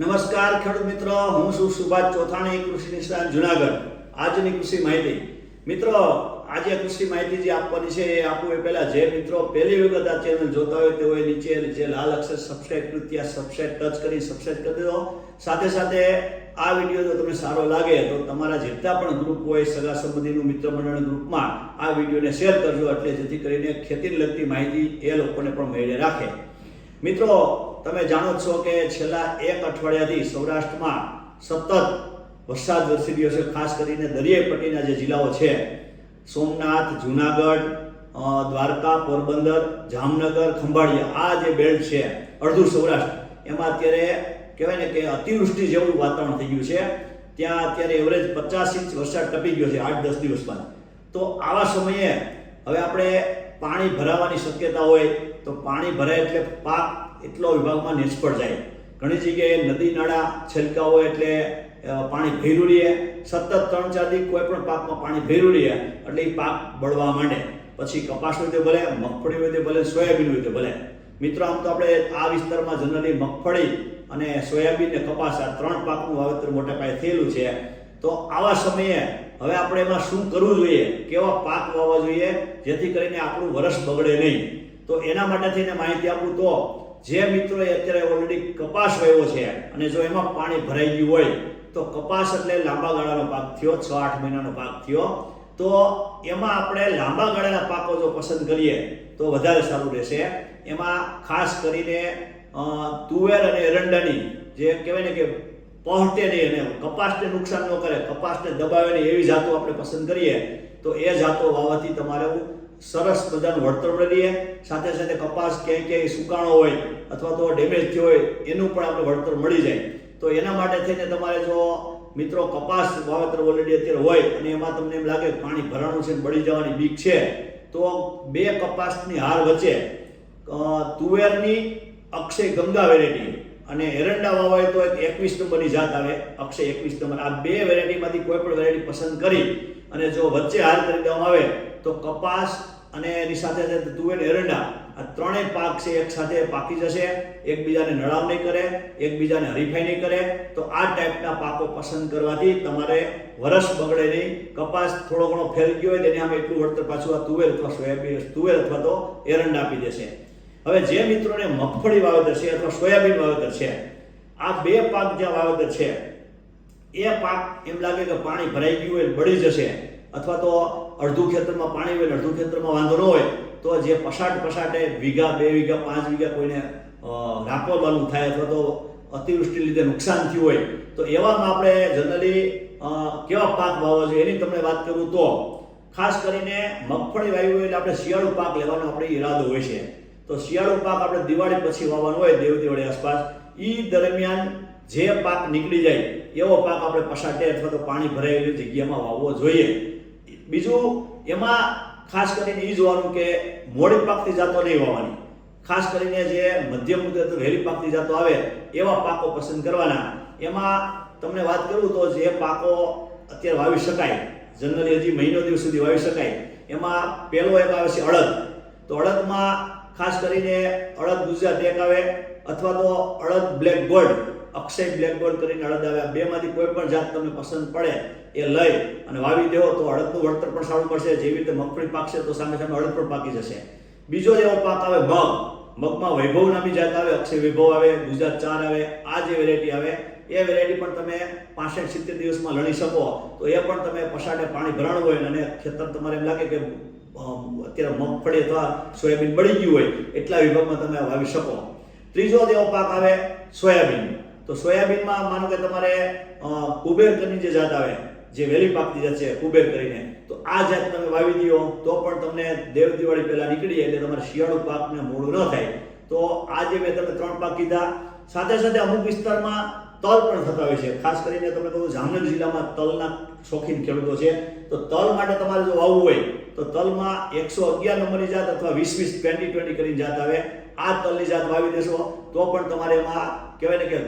નમસ્કાર ખેડૂત મિત્રો, હું છું સુભાષ ચોથાણી, કૃષિ નિષ્ણાત જુનાગઢ. આજની કૃષિ માહિતી. મિત્રો, આજે કૃષિ માહિતી જે આપવાની છે એ આપવું એ પહેલાં જે મિત્રો પહેલી વખત આ ચેનલ જોતા હોય તેઓએ નીચે જે લાલ અક્ષર સબસ્ક્રાઈબ કર્યું, ત્યાં સબસ્ક્રાઈબ ટચ કરી સબસ્ક્રાઈબ કરી દો સાથે સાથે આ વીડિયો જો તમને સારો લાગે તો તમારા જેટલા પણ ગ્રુપ હોય, સગા સંબંધીનું મિત્ર મંડળ ગ્રુપમાં આ વિડીયોને શેર કરજો. એટલે જેથી કરીને ખેતીને લગતી માહિતી એ લોકોને પણ મેળે રાખે. મિત્રો તમે જાણો છો કે છેલ્લા એક અઠવાડિયાથી સૌરાષ્ટ્રમાં સતત વરસાદ વરસી રહ્યો છે, ખાસ કરીને દરિયાઈ પટ્ટીના જે જિલ્લાઓ છે. સોમનાથ, જુનાગઢ દ્વારકા, પોરબંદર, જામનગર, ખંભાળિયા, આ જે બેલ્ટ છે, અડધું સૌરાષ્ટ્ર. એમાં અત્યારે કહેવાય ને કે અતિવૃષ્ટિ જેવું વાતાવરણ થઈ ગયું છે. ત્યાં અત્યારે એવરેજ પચાસ ઇંચ વરસાદ ટપી ગયો છે આઠ, દસ દિવસ બાદ. તો આવા સમયે હવે આપણે પાણી ભરાવાની શક્યતા હોય તો પાણી ભરાય એટલે પાક એટલો વિભાગમાં નિષ્ફળ જાય. ઘણી જગ્યાએ નદી નાળા છલકા હોય એટલે પાણી ભેરું રહે. સતત ત્રણ ચાર દી કોઈ પણ પાકમાં પાણી ભેરું રહે, એટલે એ પાક બળવા માંડે. પછી કપાસ હોય તો ભલે, મગફળી હોય તો ભલે, સોયાબીન હોય તો ભલે. મિત્રો, આમ તો આપણે આ વિસ્તારમાં જનરલી મગફળી અને સોયાબીન ને કપાસ આ ત્રણ પાકનું વાવેતર મોટા પાયે થયેલું છે. તો આવા સમયે હવે આપણે એમાં શું કરવું જોઈએ? કેવા પાક વાવવા જોઈએ? જેથી કરીને આપણું વરસ બગડે નહીં. તો એના માટે થઈને માહિતી આપું તો જે મિત્રોએ અત્યારે ઓલરેડી કપાસ વાવ્યો છે અને જો એમાં પાણી ભરાઈ ગયું હોય, તો કપાસ એટલે લાંબા ગાળાનો પાક થયો, છ, આઠ મહિનાનો પાક થયો. તો એમાં આપણે લાંબા ગાળાના પાકો જો પસંદ કરીએ, તો વધારે સારું રહેશે. એમાં ખાસ કરીને તુવેર અને એરંડાની જે કહેવાય ને કે પહોંચે નહીં અને કપાસને નુકસાન ન કરે, કપાસને દબાવે નહીં એવી જાતો આપણે પસંદ કરીએ, તો એ જાતો વાવવાથી તમારે સરસ બધાનું વળતર મળી રહે. સાથે સાથે કપાસ ક્યાંય ક્યાંય સુકાણો હોય અથવા તો ડેમેજ થયો હોય, એનું પણ આપણે વળતર મળી જાય. તો એના માટે થઈને તમારે જો મિત્રો કપાસ વાવેતર ઓલરેડી અત્યારે હોય અને એમાં તમને એમ લાગે પાણી ભરાણું છે બળી જવાની બીક છે, તો બે કપાસની હાર વચ્ચે તુવેરની અક્ષય ગંગા વેરાયટી અને એરંડા વાવાય તો એક એકવીસ નંબરની જાત આવે. અક્ષય એકવીસ નંબર. આ બે વેરાયટીમાંથી કોઈ પણ વેરાયટી પસંદ કરી અને જો વચ્ચે હાલ કરી દેવામાં આવે, તો કપાસ અને એની સાથે સાથે તુવેર એરંડા, આ ત્રણેય પાક છે એક સાથે પાકી જશે. એકબીજાને નળાવ નહીં કરે, એકબીજાને હરીફાઈ નહીં કરે. તો આ ટાઈપના પાકો પસંદ કરવાથી તમારે વરસ બગડે નહીં. કપાસ થોડો ઘણો ફેલ ગયો હોય તેને આમ એટલું વળતર પાછું આ તુવેર અથવા સોયાબીન, તુવેર અથવા તો એરંડા આપી દેશે. હવે જે મિત્રોને મગફળી વાવેતર છે અથવા સોયાબીન વાવેતર છે, આ બે પાક જ્યાં વાવેતર છે એ પાક એમ લાગે કે પાણી ભરાઈ ગયું હોય બળી જશે. અથવા તો અડધું ખેતરમાં પાણી હોય અડધું ખેતરમાં વાંધો ન હોય તો જે પસાટ પસાટે વીઘા બે વીઘા પાંચ વીઘા કોઈને અ, રાપરવાનું થાય અથવા તો અતિવૃષ્ટિ લીધે નુકસાન થયું હોય તો એવામાં આપણે જનરલી કેવા પાક વાવવા જોઈએ એની તમને વાત કરું તો ખાસ કરીને મગફળી વાવી હોય એટલે આપણે શિયાળુ પાક લેવાનો આપણે ઈરાદો હોય છે. તો શિયાળુ પાક આપણે દિવાળી પછી વાવવાનો હોય દેવ દિવાળી આસપાસ. એ દરમિયાન જે પાક નીકળી જાય એવો પાક આપણે પસાટે અથવા તો પાણી ભરાયેલી જગ્યામાં વાવવો જોઈએ. બીજું, એમાં ખાસ કરીને એ જોવાનું કે મોડી પાકતી જાતો નહીં વાવવાની. ખાસ કરીને જે મધ્યમ મુદત વહેલી પાકતી જાતો આવે, એવા પાકો પસંદ કરવાના. એમાં તમને વાત કરું તો જે પાકો અત્યારે વાવી શકાય, જનરલી હજી મહિનો દિવસ સુધી વાવી શકાય, એમાં પહેલો એક આવે છે અડદ. તો અડદમાં ખાસ કરીને અડદ ગુજરાત એક આવે, અથવા તો અડદ black gold. Akshay black gold કરીને અડદ આવે બેમાંથી કોઈ પણ જાત તમને પસંદ પડે એ લઈ અને વાવી દેવો તો અડદનું વળતર પણ સારું પડશે જેવી રીતે મગફળી પાકશે તો સામે સામે અડદ પણ પાકી જશે. બીજો જેવો પાક આવે મગ. મગમાં વૈભવ નામની જાત આવે. અક્ષય વૈભવ આવે, ગુજરાત ચાર આવે, આ જે વેરાયટી આવે, એ વેરાયટી પણ તમે પાસઠ સિત્તેર દિવસમાં લણી શકો. તો એ પણ તમે પસાટે પાણી ભરાણું હોય અને ખેતર તમારે એમ લાગે કે અત્યારે મગફળી અથવા સોયાબીન બળી ગયું હોય. એટલા વિભાગમાં તમે વાવી શકો. ત્રીજો જેવો પાક આવે સોયાબીન. તો સોયાબીનમાં માનો કે તમારે કુબેર કરીને જે જાત આવે, જે વહેલી પાકતી જાત છે, કુબેર કરીને, તો આ જાત તમે વાવી દો, તો પણ તમને દેવ દિવાળી પહેલા નીકળી એટલે તમારે શિયાળુ પાકને મૂળ ન થાય. તો આ જે મેં તમે ત્રણ પાક કીધા, સાથે સાથે અમુક વિસ્તારમાં તલ પણ થતા હોય છે. ખાસ કરીને તમને કહું જામનગર જિલ્લામાં તલના શોખીન ખેડૂતો છે. તો તલ માટે તમારે જો વાવવું હોય, તો તલમાં એકસો અગિયાર નંબરની જાત અથવા વીસ વીસ ટ્વેન્ટી ટ્વેન્ટી કરીને જાત આવે. આ તલની જાત વાવી દેશો. તો પણ તમારે એમાં કહેવાય ને કે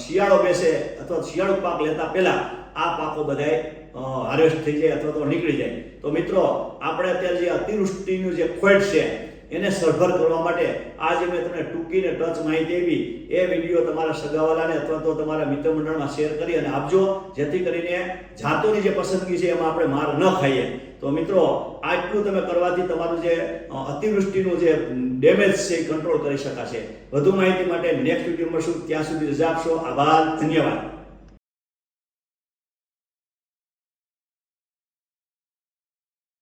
શિયાળો બેસે અથવા શિયાળો પાક લેતા પહેલા આ પાકો બધાય હાર્વેસ્ટ થઈ જાય અથવા તો નીકળી જાય. તો મિત્રો, આપણે અત્યારે જે અતિવૃષ્ટિનું જે ખોટ છે એને સરભર કરવા માટે આજે મેં તમને ટૂંકી ને ટચ માહિતી આપી. એ વીડિયો તમારા સગાવાલાને અથવા તો તમારા મિત્ર મંડળમાં શેર કરી અને આપજો. જેથી કરીને જાતોની જે પસંદગી છે એમાં આપણે માર ન ખાઈએ. તો મિત્રો, આટલું તમે કરવાથી તમારું જે અતિવૃષ્ટિનું જે ડેમેજ છે એ કંટ્રોલ કરી શકાશે. વધુ માહિતી માટે નેક્સ્ટ વીડિયો મળશું. ત્યાં સુધી રજા આપશો. આભાર. ધન્યવાદ.